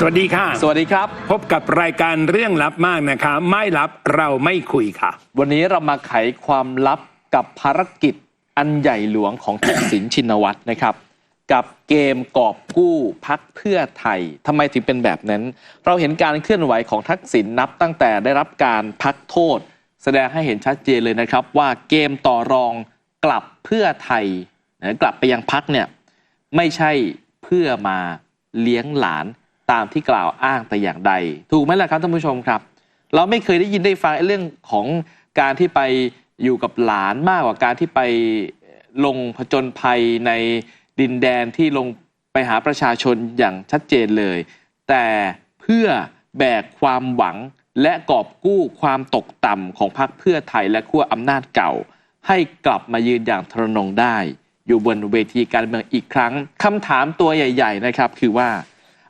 สวัสดีค่ะ สวัสดีครับ พบกับรายการเรื่องลับมากนะคะ ไม่ลับเราไม่คุยค่ะ วันนี้เรามาไขความลับกับภารกิจอันใหญ่หลวงของทักษิณชินวัตรนะครับ กับเกมกอบกู้พักเพื่อไทยทำไมถึงเป็นแบบนั้น เราเห็นการเคลื่อนไหวของทักษิณนับตั้งแต่ได้รับการพักโทษ แสดงให้เห็นชัดเจนเลยนะครับ ว่าเกมต่อรองกลับเพื่อไทยนะกลับไปยังพักเนี่ยไม่ใช่เพื่อมาเลี้ยงหลาน ตามที่กล่าวอ้างแต่อย่างใด ถูกไหมล่ะครับท่านผู้ชมครับ เราไม่เคยได้ยินได้ฟังเรื่องของการที่ไปอยู่กับหลานมากกว่าการที่ไปลงผจญภัยในดินแดนที่ลงไปหาประชาชนอย่างชัดเจนเลย แต่เพื่อแบกความหวังและกอบกู้ความตกต่ำของพรรคเพื่อไทยและขั้วอำนาจเก่า ให้กลับมายืนอย่างทรนงได้ อยู่บนเวทีการเมืองอีกครั้งคำถามตัวใหญ่ ๆ นะครับ คือว่า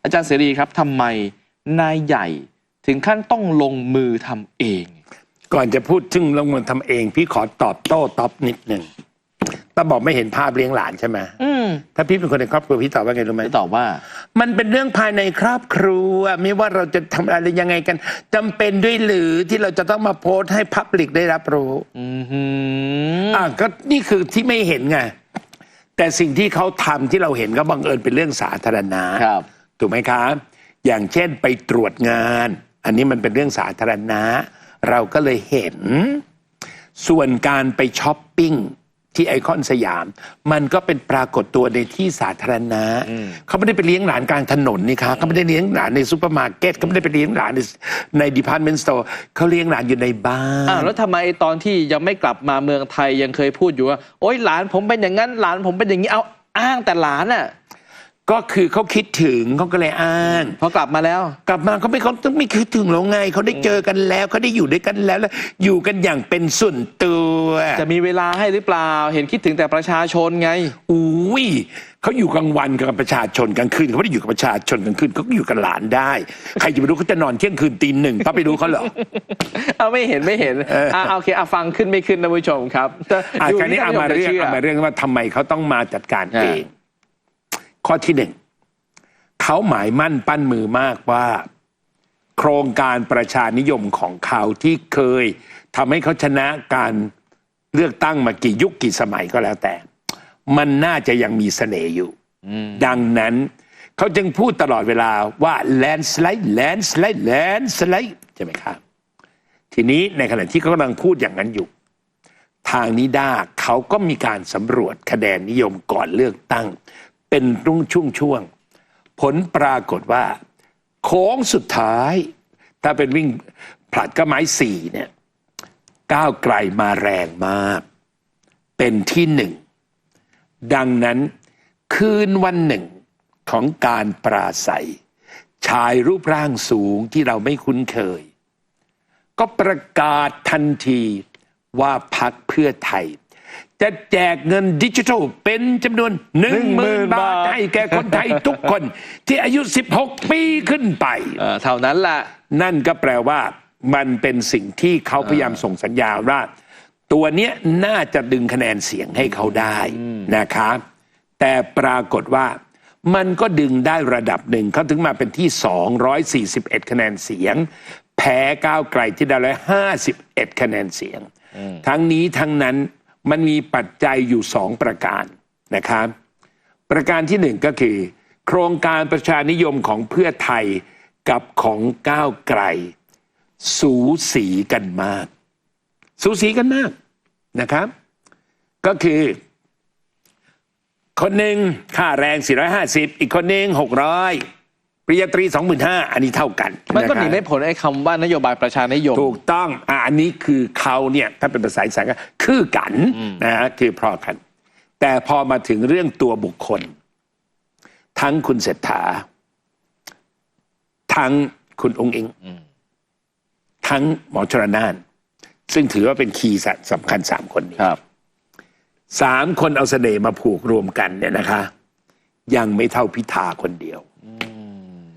อาจารย์เสรีครับทำไมนายใหญ่ถึงขั้นต้องลงมือทำเอง ก่อนจะพูดถึงลงมือทำเอง พี่ขอตอบโต้ตอบนิดหนึ่งต้าบอกไม่เห็นภาพเลี้ยงหลานใช่ไหมอืมถ้าพี่เป็นคนในครอบครัวพี่ตอบว่าไงรู้ไหมจะตอบว่า มันเป็นเรื่องภายในครอบครัว ไม่ว่าเราจะทำอะไรยังไงกันจำเป็นด้วยหรือที่เราจะต้องมาโพสต์ให้พับลิกได้รับรู้อือหืออะก็นี่คือที่ไม่เห็นไงแต่สิ่งที่เขาทำที่เราเห็นก็บังเอิญเป็นเรื่องสาธารณะครับ ถูกไหมครับอย่างเช่นไปตรวจงาน อันนี้มันเป็นเรื่องสาธารณะ เราก็เลยเห็น ส่วนการไปช้อปปิ้งที่ไอคอนสยาม มันก็เป็นปรากฏตัวในที่สาธารณะ เขาไม่ได้ไปเลี้ยงหลานกลางถนนนี่ครับเขาไม่ได้เลี้ยงหลานในซูเปอร์มาร์เก็ตเขาไม่ได้ไปเลี้ยงหลานในในดิพาร์ตเมนต์สโตร์เขาเลี้ยงหลานอยู่ในบ้านอ้าวแล้วทำไมตอนที่ยังไม่กลับมาเมืองไทยยังเคยพูดอยู่ว่า โอ๊ยหลานผมเป็นอย่างนั้นหลานผมเป็นอย่างนี้เอาอ้างแต่หลานอะ ก็คือเขาคิดถึงเขาก็เลยอ้างพอกลับมาแล้ว กลับมาเขาไม่เขาต้องไม่คิดถึงแล้วไงเขาได้เจอกันแล้วเขาได้อยู่ด้วยกันแล้วแล้ว อยู่กันอย่างเป็นส่วนตัว จะมีเวลาให้หรือเปล่า เห็นคิดถึงแต่ประชาชนไงอุ้ยเขาอยู่กลางวันกับประชาชนกลางคืนเขาไม่ได้อยู่กับประชาชนกลางคืนเขาก็อยู่กับหลานได้ ใครจะไปรู้เขาจะนอนเที่ยงคืนตีหนึ่งป้าไปรู้เขาเหรอเอาไม่เห็นไม่เห็นเอออ่อ่าโอเคอะฟังขึ้นไม่ขึ้นนะผู้ชมครับแต่อะยู่คราวนี้เอามาท่นเรื่องผู้ชเอามาจะเรื่องว่าทำไมเขาต้องมาจัดการอ่าเอง ข้อที่หนึ่งเขาหมายมั่นปั้นมือมากว่า โครงการประชานิยมของเขาที่เคยทำให้เขาชนะการเลือกตั้งมากี่ยุคกี่สมัยก็แล้วแต่ มันน่าจะยังมีเสน่ห์อยู่อืมดังนั้นเขาจึงพูดตลอดเวลาว่า landslide landslide landslide ใช่ไหมครับ ทีนี้ในขณะที่เขากำลังพูดอย่างนั้นอยู่ ทางนิด้าเขาก็มีการสำรวจคะแนนนิยมก่อนเลือกตั้ง เป็นรุ่งช่วงช่วง ผลปรากฏว่าโค้งสุดท้าย ถ้าเป็นวิ่งผลัดก็ไม้สี่เนี่ยก้าวไกลมาแรงมาก เป็นที่หนึ่ง ดังนั้นคืนวันหนึ่งของการปราศัย ชายรูปร่างสูงที่เราไม่คุ้นเคย ก็ประกาศทันทีว่าพักเพื่อไทย จะแจกเงินดิจิทัลเป็นจำนวนหนึ่งหมื่น10,000 บาท ให้แก่คนไทยทุกคน ที่อายุ 16 ปีขึ้นไป เออเท่านั้นแหละนั่นก็แปลว่า มันเป็นสิ่งที่เขาพยายามส่งสัญญาณว่า ตัวเนี้ยน่าจะดึงคะแนนเสียงให้เขาได้นะครับแต่ปรากฏว่ามันก็ดึงได้ระดับหนึ่งเขาถึงมาเป็นที่ 241 คะแนนเสียง แพ้ก้าวไกลที่ได้ร้อยห้าสิบเอ็ดคะแนนเสียง ทั้งนี้ทั้งนั้น มันมีปัจจัยอยู่สองประการนะครับประการที่หนึ่งก็คือ โครงการประชานิยมของเพื่อไทยกับของก้าวไกล สูสีกันมาก สูสีกันมากนะครับ ก็คือ คนหนึ่งค่าแรง 450 อีกคนหนึ่ง600 ปริญญาตรี 25,000 อันนี้เท่ากันมันก็ะครับหนีไม่พ้นไอ้คำว่านโยบายประชานิยม ถูกต้องอะอันนี้คือเขาเนี่ยถ้าเป็นภาษาอีสานก็คือกันนะฮะคือพอกัน แต่พอมาถึงเรื่องตัวบุคคล ทั้งคุณเศรษฐา ทั้งคุณองค์เองทั้งหมอชรนาน ซึ่งถือว่าเป็นคีย์สำคัญสามคนนี้ครับสามคนเอาเสน่ห์มาผูกรวมกันเนี่ยนะคะ ยังไม่เท่าพิธาคนเดียว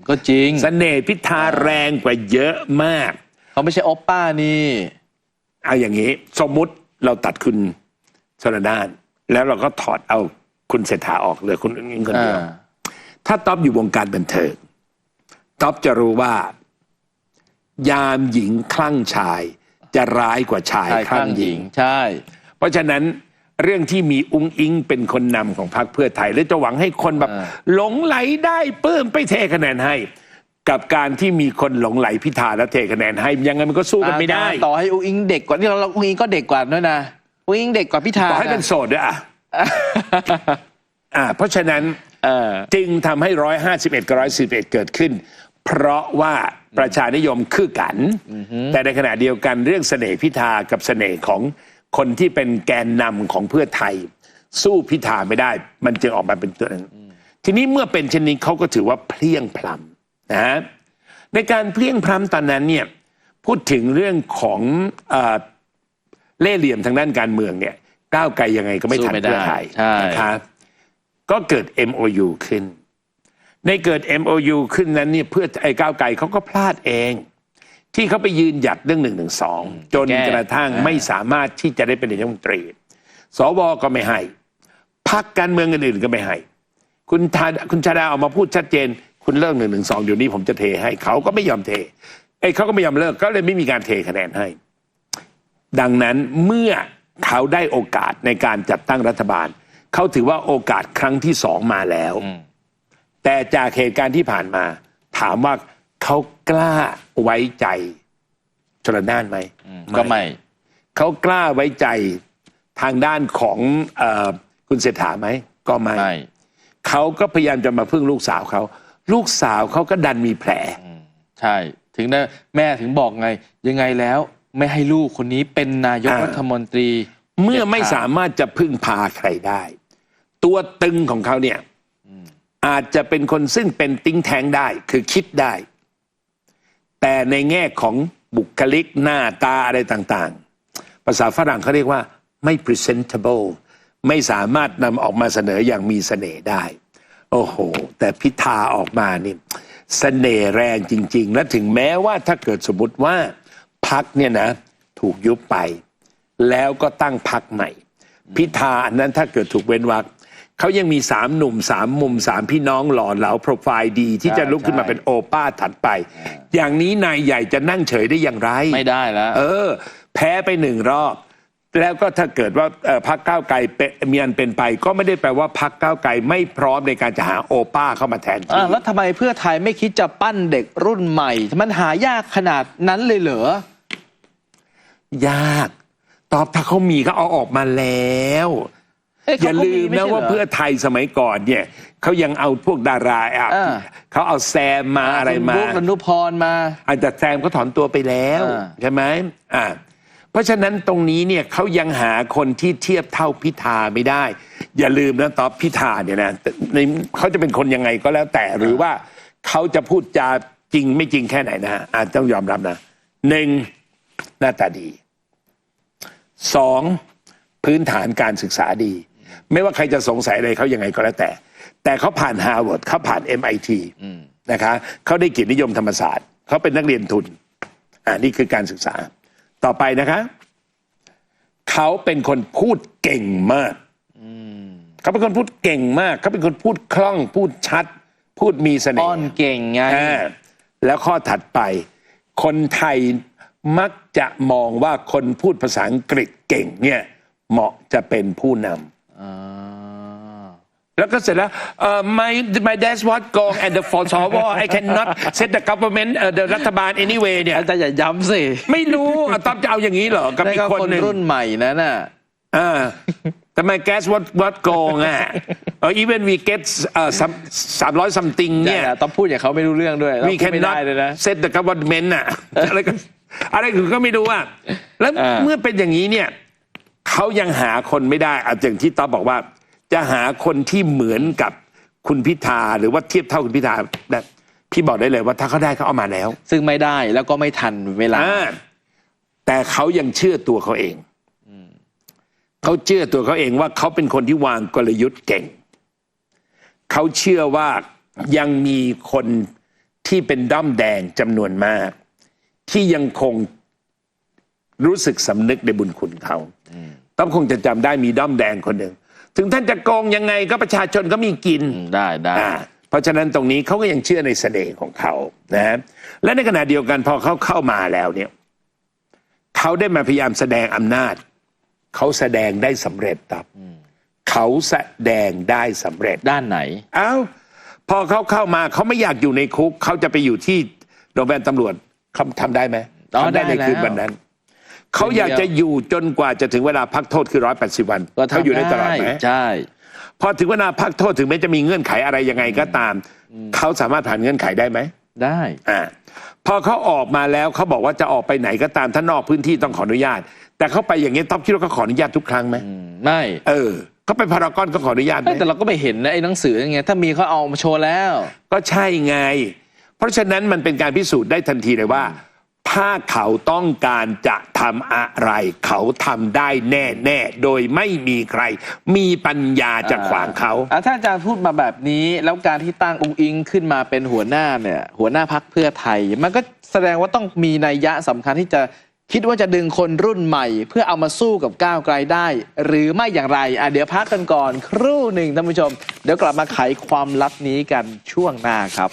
ก็จริงเสน่ห์พิธาแรงกว่าเยอะมาก เขาไม่ใช่โอปป้านี่เอาอย่างนี้ สมมุติเราตัดคุณชนดาน แล้วเราก็ถอดเอาคุณเศรษฐาออกเหลยคุณอิงคนเดียวอ่าถ้าต๊อบอยู่วงการบันเทิงท็อปจะรู้ว่า ยามหญิงคลั่งชาย จะร้ายกว่าชายชายคข้าลั่งงหหญิญิงงใช่ เพราะฉะนั้น เรื่องที่มีอุ้งอิงเป็นคนนำของพรรคเพื่อไทย และจะหวังให้คนแบบอ่าหลงไหลได้เพิ่มไปเทคะแนนให้ กับการที่มีคนหลงไหลพิธาและเทคะแนนให้ยังไงมันก็สู้กันไม่ได้ต่อให้อุ้งอิงเด็กกว่านี่เราอุ้งอิงก็เด็กกว่าด้วยนะอุ้งอิงเด็กกว่าพิธาต่อให้เป็นนะโสดด้วยอะ อ่า เพราะฉะนั้นเออ จึงทำให้ร้อยห้าสิบเอ็ดกับร้อยสิบเอ็ดเกิดขึ้น เพราะว่าประชานิยมคือกัน แต่ในขณะเดียวกันเรื่องเสน่ห์พิธากับเสน่ห์ของ คนที่เป็นแกนนำของเพื่อไทย สู้พิธาไม่ได้ มันจึงออกมาเป็นตัวนั้น ทีนี้เมื่อเป็นเช่นนี้เขาก็ถือว่าเพลียงพล้ำนะฮะในการเพลียงพล้ำตอนนั้นเนี่ยพูดถึงเรื่องของเอ่อเล่ห์เหลี่ยมทางด้านการเมืองเนี่ยก้าวไกลยังไงก็ไม่ทันสู้ไม่ได้เพื่อไทยใช่นะครับก็เกิด MOU ขึ้น ในเกิด MOU ขึ้นนั้นเนี่ยเพื่อไอ้ก้าวไกลเขาก็พลาดเอง ที่เขาไปยืนหยัดเรื่องหนึ่งหนึ่งสองจนแก้กระทั่งอ่าไม่สามารถที่จะได้เป็นนายกรัฐมนตรี สวก็ไม่ให้พักการเมืองอื่นๆก็ไม่ให้ คุณทาคุณชาดาออกมาพูดชัดเจน คุณเลิกหนึ่งหนึ่งสองเดี๋ยวนี้ผมจะเทให้เขาก็ไม่ยอมเทไอ้ยเขาก็ไม่ยอมเลิกก็เลยไม่มีการเทคะแนนให้ ดังนั้นเมื่อเขาได้โอกาสในการจัดตั้งรัฐบาล เขาถือว่าโอกาสครั้งที่สองมาแล้วอืมแต่จากเหตุการณ์ที่ผ่านมา ถามว่า เขากล้าไว้ใจชลนานไหมอืมก็ไม่ เขากล้าไว้ใจทางด้านของเออคุณเศรษฐาไหมก็ไม่ไม่เขาก็พยายามจะมาพึ่งลูกสาวเขาลูกสาวเขาก็ดันมีแผลใช่ ถึงได้แม่ถึงบอกไง ยังไงแล้วไม่ให้ลูกคนนี้เป็นนายกอ่ารัฐมนตรี เมื่อไม่เด็ดขาดสามารถจะพึ่งพาใครได้ ตัวตึงของเขาเนี่ยอาจจะเป็นคนซึ่งเป็นติ้งแทงได้ คือคิดได้ แต่ในแง่ของบุคลิกหน้าตาอะไรต่างๆ ภาษาฝรั่งเขาเรียกว่าไม่ presentable ไม่สามารถนำออกมาเสนออย่างมีเสน่ห์ได้ โอ้โห แต่พิธาออกมานี่เสน่ห์แรงจริง ๆ และถึงแม้ว่าถ้าเกิดสมมติว่าพักเนี่ยนะ ถูกยุบไป แล้วก็ตั้งพักใหม่ พิธาอันนั้นถ้าเกิดถูกเว้นวรรค เขายังมีสามหนุ่มสามมุมสามพี่น้องหล่อเหลาโปรไฟล์ดี ที่ใช่จะลุกขึ้นมาใช่เป็นโอป้าถัดไป อย่างนี้นายใหญ่จะนั่งเฉยได้อย่างไร ไม่ได้แล้วเออ แพ้ไปหนึ่งรอบ แล้วก็ถ้าเกิดว่าเอ่อพักก้าวไกลเป็นมีอันเป็นไป ก็ไม่ได้แปลว่าพักก้าวไกลไม่พร้อมในการจะหาโอป้าเข้ามาแทนที่อะแล้วทำไมเพื่อไทยไม่คิดจะปั้นเด็กรุ่นใหม่ มันหายากขนาดนั้นเลยเหรอยาก ตอบถ้าเขามีเขาเอาออกมาแล้วเอ้อย่าเขก็ลืมไใช่นะหรว่าเพื่อไทยสมัยก่อนเนี่ยเขายังเอาพวกดาราอะอ่าเขาเอาแซมมาอะไรคุณมาบุ๊กอนุพรมาอาจจะแซมก็ถอนตัวไปแล้วอ่าใช่ไหมอ่าเพราะฉะนั้นตรงนี้เนี่ยเขายังหาคนที่เทียบเท่าพิธาไม่ได้ อย่าลืมนะตอบพิธาเนี่ยนะในเขาจะเป็นคนยังไงก็แล้วแต่หรือว่าเขาจะพูดจาจริงไม่จริงแค่ไหนนะอาจต้องยอมรับนะหนึ่งหน้าตาดีสองพื้นฐานการศึกษาดี ไม่ว่าใครจะสงสัยอะไรเขายังไงก็แล้วแต่ แต่เขาผ่านฮาร์วาร์ดเขาผ่าน MIT นะคะเขาได้เกียรตินิยมธรรมศาสตร์เขาเป็นนักเรียนทุนอ่านี่คือการศึกษา ต่อไปนะคะเขาเป็นคนพูดเก่งมากเขาเป็นคนพูดเก่งมากเขาเป็นคนพูดคล่องพูดชัด พูดมีเสน่อ้อห์นเก่งไงอ่าแล้วข้อถัดไป คนไทยมักจะมองว่าคนพูดภาษาอังกฤษเก่งเนี่ยเหมาะจะเป็นผู้นำอ่า แล้วก็เสร็จแล้วเอ่อ my my dash what go and the for สว I cannot set the government เอ่อ the รัฐบาล anyway เนี่ยอาจารย์อย่าย้ำสิไม่รู้อะต๊อบจะเอาอย่างนี้เหรอ กับนั่นอีกก็คนคนหนึ่งรุ่นใหม่นั่นน่ะอ่าทำไม guess what what go อะเออ even we get เอ่อสามร้อย something เนี่ยเนี่ยต้องพูดอย่างเขาไม่รู้เรื่องด้วย we ต้องพูดไม่ cannot ได้เลยนะ set the government อะ อะไรก็อะไรคือก็ไม่รู้อะแล้วอ่า เมื่อเป็นอย่างนี้เนี่ยเขายังหาคนไม่ได้อาจอย่างที่ต๊อบบอกว่า จะหาคนที่เหมือนกับคุณพิธาหรือว่าเทียบเท่าคุณพิธาได้พี่บอกได้เลยว่าถ้าเขาได้เขาเอามาแล้ว ซึ่งไม่ได้แล้วก็ไม่ทันเวลา อ่าแต่เขายังเชื่อตัวเขาเองเขาเชื่อตัวเขาเองว่าเขาเป็นคนที่วางกลยุทธ์เก่ง เขาเชื่อว่ายังมีคนที่เป็นด้อมแดงจำนวนมาก ที่ยังคงรู้สึกสำนึกในบุญคุณเขา ต้องคงจะจำได้มีด้อมแดงคนหนึ่ง ถึงท่านจะโกงยังไงก็ประชาชนก็มีกินอืมได้ได้ อ่าเพราะฉะนั้นตรงนี้เขาก็ยังเชื่อในเสน่ห์ของเขานะฮะและในขณะเดียวกันพอเขาเข้ามาแล้วเนี่ยเขาได้มาพยายามแสดงอำนาจ เขาแสดงได้สำเร็จครับเขาแสดงได้สำเร็จ ด้านไหน เอ้าพอเขาเข้ามาเขาไม่อยากอยู่ในคุก เขาจะไปอยู่ที่โรงพยาบาลตำรวจเขาทำได้ไหมอ๋อทำได้ในได้แล้ว คืนวันนั้น เขาอยากจะอยู่จนกว่าจะถึงเวลาพักโทษคือร้อยแปดสิบวันก็เขาทำอยู่ได้ตลอดไหมใช่พอถึงเวลาพักโทษถึงแม้จะมีเงื่อนไขอะไรยังไงก็ตาม เขาสามารถผ่านเงื่อนไขได้ไหมได้อ่าพอเขาออกมาแล้วเขาบอกว่าจะออกไปไหนก็ตามถ้านอกพื้นที่ต้องขออนุญาต แต่เขาไปอย่างนี้ต้องคิดว่าเขาขออนุญาตทุกครั้งไหมอืมไม่เออเขาไปพารากอนเขาขออนุญาตไหมเอ้ยแต่เราก็ไปเห็นนะไอ้หนังสือยังไงถ้ามีเขาเอามาโชว์แล้ว ก็ใช่ไง เพราะฉะนั้นมันเป็นการพิสูจน์ได้ทันทีเลยว่า ถ้าเขาต้องการจะทำอะไร เขาทำได้แน่ๆ โดยไม่มีใคร มีปัญญาจะขวางเขา อะถ้าอาจารย์พูดมาแบบนี้ แล้วการที่ตั้งองค์อิงขึ้นมาเป็นหัวหน้าเนี่ยหัวหน้าพักเพื่อไทย มันก็แสดงว่าต้องมีนัยยะสำคัญที่จะคิดว่าจะดึงคนรุ่นใหม่ เพื่อเอามาสู้กับก้าวไกลได้ หรือไม่อย่างไรอะเดี๋ยวพักกันก่อน ครู่หนึ่งท่านผู้ชม เดี๋ยวกลับมาไขความลับนี้กันช่วงหน้าครับ